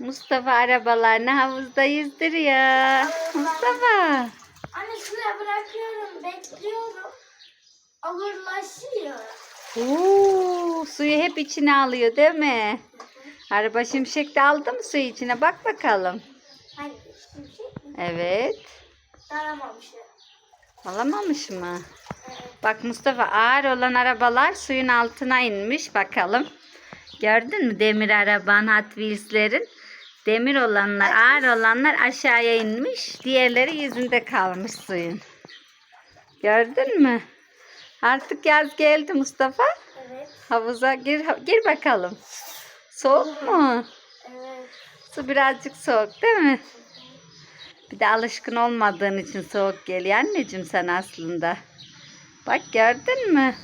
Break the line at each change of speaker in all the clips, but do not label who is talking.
Mustafa arabalarını havuzda yüzdürüyor. Mustafa.
Anne şuraya bırakıyorum, bekliyorum. Ağırlaşıyor.
Oo, suyu hep içine alıyor değil mi? Araba şimşek de aldı mı suyu içine? Bak bakalım.
Hani şimşek mi?
Evet.
Daramamış.
Alamamış mı? Bak Mustafa ağır olan arabalar suyun altına inmiş. Bakalım. Gördün mü demir araban Hot Wheels'lerin? Demir olanlar, ağır olanlar aşağıya inmiş. Diğerleri yüzünde kalmış suyun. Gördün mü? Artık yaz geldi Mustafa.
Evet.
Havuza gir, gir bakalım. Soğuk mu?
Evet.
Su birazcık soğuk değil mi? Bir de alışkın olmadığın için soğuk geliyor anneciğim sen aslında. Bak gördün mü?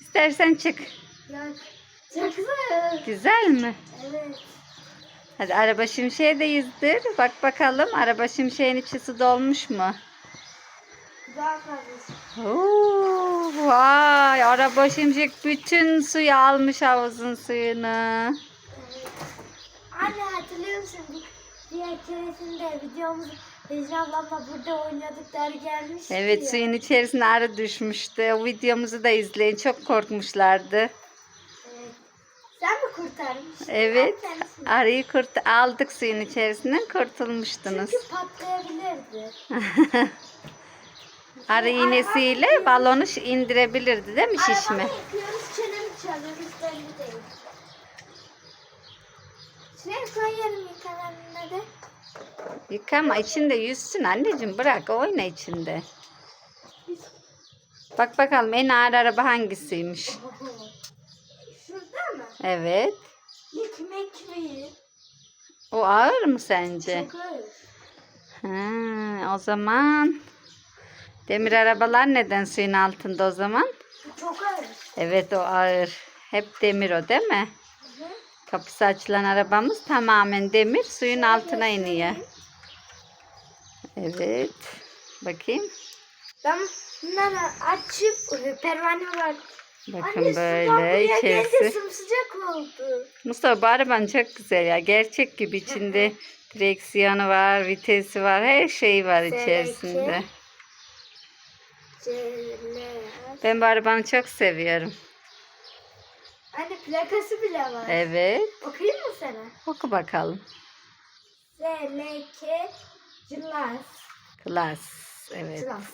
İstersen çık.
Ya, çok güzel.
Güzel mi?
Evet.
Hadi araba şimşeği de yüzdür. Bak bakalım araba şimşeğin içi su dolmuş mu?
Daha fazla.
Oo, vay araba şimşek bütün suyu almış havuzun suyunu.
Anne hatırlıyor musun? Diğer keresinde videomuz Necla ablamla burada oynadıkları gelmiş.
Evet suyun içerisine arı düşmüştü. O videomuzu da izleyin. Çok korkmuşlardı.
Sen mi kurtarmıştın?
Evet. Arıyı kurt aldık suyun içerisinden kurtulmuştunuz.
Çünkü patlayabilirdi.
Arı iğnesiyle balonu indirebilirdi değil mi şişme?
Arabanı yıkıyoruz, çenemi çalıyoruz belli değil. Şuraya koyarım yıkananına da.
Yıkama içinde yüzsün anneciğim bırak oyna içinde. Bak bakalım en ağır araba hangisiymiş? Evet.
Yıkmak mı?
O ağır mı sence?
Çok ağır.
Ha, o zaman demir arabalar neden suyun altında o zaman?
Çok ağır.
Evet o ağır. Hep demir o değil mi?
Hı hı.
Kapısı açılan arabamız tamamen demir suyun altına iniyor. Evet. Bakayım.
Ben bunları açıp e, pervane var.
Bakın
Anne,
böyle içerisi.
sımsıcak oldu.
Mustafa bu araban çok güzel ya. Gerçek gibi içinde direksiyonu var, vitesi var, her şey var içerisinde. Ben bu arabanı çok seviyorum.
Anne plakası bile var.
Evet.
Okuyayım mı sana?
Oku bakalım.
SMK Cilas.
Klas. Evet.
Cilas.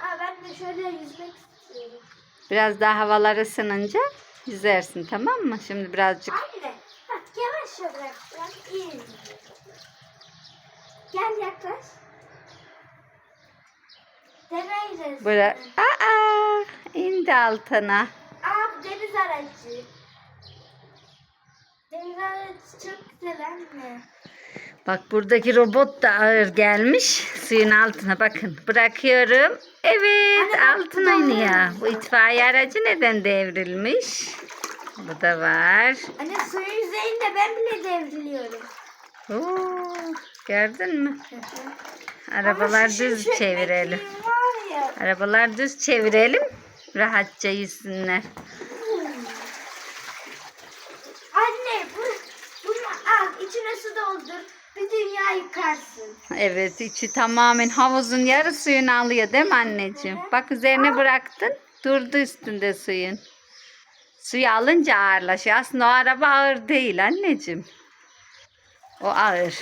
Aa, ben de şöyle yüzmek istiyorum.
Biraz daha havalar ısınınca yüzersin tamam mı? Şimdi birazcık
Anne bak yavaş bırak. Bırak iyi. Gel yaklaş. Deneyeceğiz.
bırak. Aa, indi altına.
Aa deniz aracı. Deniz aracı çok güzel anne.
Bak buradaki robot da ağır gelmiş. Suyun altına bakın. Bırakıyorum. Evet
Anne
altına iniyor bu itfaiye aracı neden devrilmiş? Bu da var.
Anne suyun yüzeyinde ben bile devriliyorum.
Oo, gördün mü? Arabalar
şu
düz çevirelim. arabalar düz çevirelim. Rahatça yüzsünler.
Anne bu, bunu al içine su doldur. Dünya yıkarsın.
evet içi tamamen havuzun yarı suyunu alıyor değil mi anneciğim bak üzerine bıraktın durdu üstünde suyun Suyu alınca ağırlaşıyor. Aslında o araba ağır değil anneciğim. O ağır.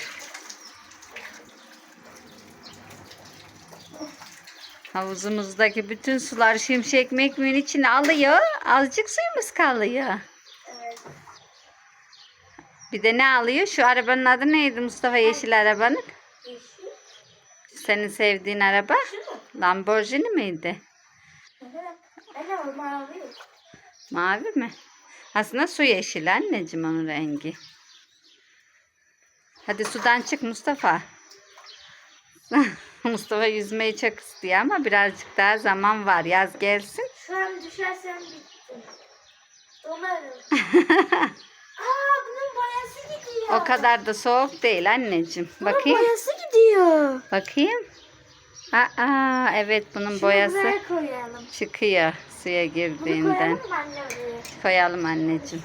Havuzumuzdaki bütün sular şimşek mekmeğin içine alıyor. Azıcık suyumuz kalıyor. Bir de ne alıyor? Şu arabanın adı neydi Mustafa yeşil arabanın?
Yeşil.
Senin sevdiğin araba? Lamborghini miydi?
Mavi.
Mavi mi? Aslında su yeşil anneciğim onun rengi. Hadi sudan çık Mustafa. Mustafa yüzmeyi çok istiyor ama birazcık daha zaman var. Yaz gelsin.
Şu an düşersem bittim. Donarım.
O kadar da soğuk değil anneciğim.
Bunun
Bakayım.
boyası gidiyor.
Bakayım. Aa evet bunun
Şunu
boyası çıkıyor suya
Bunu
girdiğinden.
koyalım anne?
Koyalım anneciğim.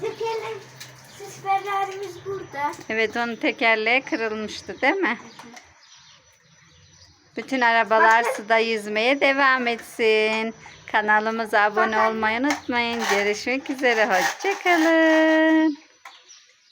Tekerlek burada.
Evet onun tekerleği kırılmıştı değil mi? Bütün arabalar suda yüzmeye devam etsin. Kanalımıza abone olmayı unutmayın. Görüşmek üzere. Hoşçakalın.